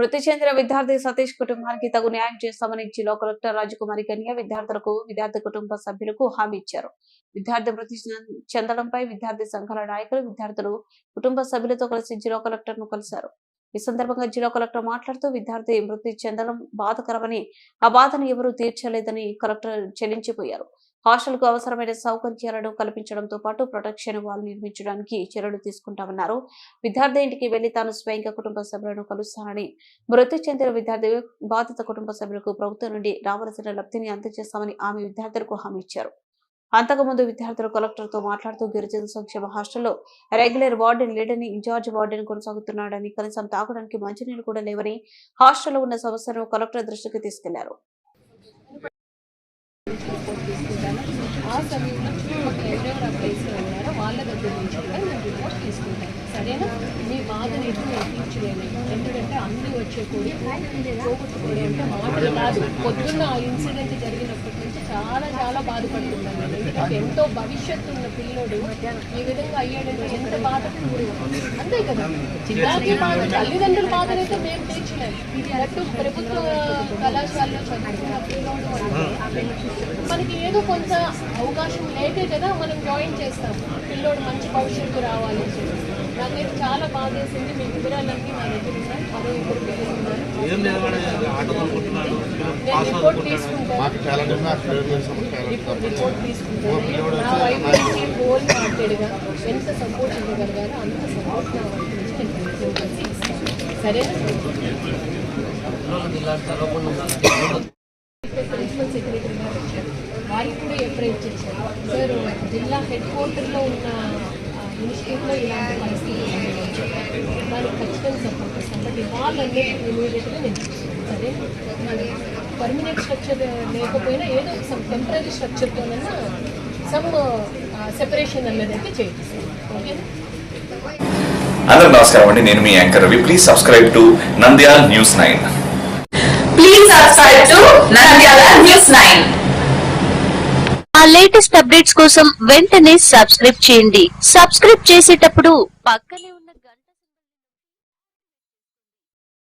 మృతి చెందిన విద్యార్థి సతీష్ కుటుంబానికి తగు న్యాయం చేస్తామని జిల్లా కలెక్టర్ రాజకుమారి కన్య విద్యార్థులకు విద్యార్థి కుటుంబ సభ్యులకు హామీ ఇచ్చారు. విద్యార్థి మృతి చెందడంపై విద్యార్థి సంఘాల నాయకులు విద్యార్థులు కుటుంబ సభ్యులతో కలిసి జిల్లా కలెక్టర్ను కలిశారు. ఈ సందర్భంగా జిల్లా కలెక్టర్ మాట్లాడుతూ విద్యార్థి మృతి చెందడం బాధకరమని ఆ బాధను ఎవరూ తీర్చలేదని కలెక్టర్ చెల్లించిపోయారు. హాస్టల్కు అవసరమైన సౌకర్యాలను కల్పించడంతో పాటు ప్రొటెక్షన్ వాల్ నిర్మించడానికి చర్యలు తీసుకుంటామన్నారు. విద్యార్థి ఇంటికి వెళ్ళి తాను స్వయంగా కుటుంబ సభ్యులను కలుస్తానని మృతి చెందిన విద్యార్థి బాధిత కుటుంబ సభ్యులకు ప్రభుత్వం నుండి రావాల్సిన లబ్ధిని అందజేస్తామని ఆమె విద్యార్థులకు హామీ ఇచ్చారు. అంతకుముందు విద్యార్థులు కలెక్టర్తో మాట్లాడుతూ గిరిజన సంక్షేమ హాస్టల్లో రెగ్యులర్ వార్డెన్ లేడని ఇన్ఛార్జ్ వార్డెన్ కొనసాగుతున్నాడని కనీసం తాగడానికి మంచినీళ్ళు కూడా లేవని హాస్టల్లో ఉన్న సమస్యను కలెక్టర్ దృష్టికి తీసుకెళ్ళారు. ఆ సమయంలో ఎవరెవరు ఆ ప్లేస్లో ఉన్నారో వాళ్ళ దగ్గర నుంచి కూడా రిపోర్ట్ సరేనా మీ బాధని ఎటు ఎందుకంటే అన్ని వచ్చే కూడా పోగొట్టుకోవడం అంటే మాటలు కాదు పొద్దున్న ఆ ఇన్సిడెంట్ జరిగిన చాలా చాలా బాధపడుతున్నాను. ఎంతో భవిష్యత్తు ఉన్న పిల్లోడు ఈ విధంగా అయ్యాడంటే ఎంత బాధ అంతే కదా. జిల్లాకి బాధ తల్లిదండ్రుల బాధనైతే మేము తీర్చలేదు అటు ప్రభుత్వ కళాశాలలో చదువుకున్న పిల్లోడు అంటే మనకి ఏదో కొంత అవకాశం లేకే కదా మనం జాయిన్ చేస్తాం. పిల్లోడు మంచి భవిష్యత్తు రావాలి చెప్పి. నాకైతే చాలా బాధ వేసింది మీ వివరాలన్నీ నా దగ్గర ఉన్నాయి. అదే ఇద్దరు పిల్లలు ఉన్నారు నేను రిపోర్ట్ తీసుకుంటాను. మాకు చాలా డిమాండ్ చేసాము రిపోర్ట్ రిపోర్ట్ తీసుకుంటాను. నా వైపు నుంచి హోల్ హార్టెడ్గా ఎంత సపోర్ట్ ఇవ్వగలిగారో అంత సపోర్ట్ నా వైపు నుంచి నేను ప్రయత్నం చేసి ఇస్తాను. సరేనా? ప్రిన్సిపల్ సెక్రటరీ గారు వచ్చారు. వారికి కూడా అప్రైజ్ చేశారు సార్ జిల్లా హెడ్ క్వార్టర్లో ఉన్న ఇన్స్టిట్యూట్లో ఇలాంటి పరిస్థితి ఉందని చెప్పారు దానికి ఖచ్చితంగా సపోర్ట్ ఇమీడియట్గా నేను సరే? పర్మనెంట్ స్ట్రక్చర్ లేకపోయినా ఏదో సమ్ టెంపరీ స్ట్రక్చర్తోనైనా సమ్ సెపరేషన్ అన్నది అయితే చేయిస్తాను. ఓకేనా అందరూ నమస్కారం అండి. నేను మీ anchor Ravi. Please subscribe to Nandyal news nine Please subscribe to Nandyala News 9. మా లేటెస్ట్ అప్డేట్స్ కోసం వెంటనే సబ్స్క్రైబ్ చేయండి. సబ్స్క్రైబ్ చేసేటప్పుడు పక్కనే ఉన్న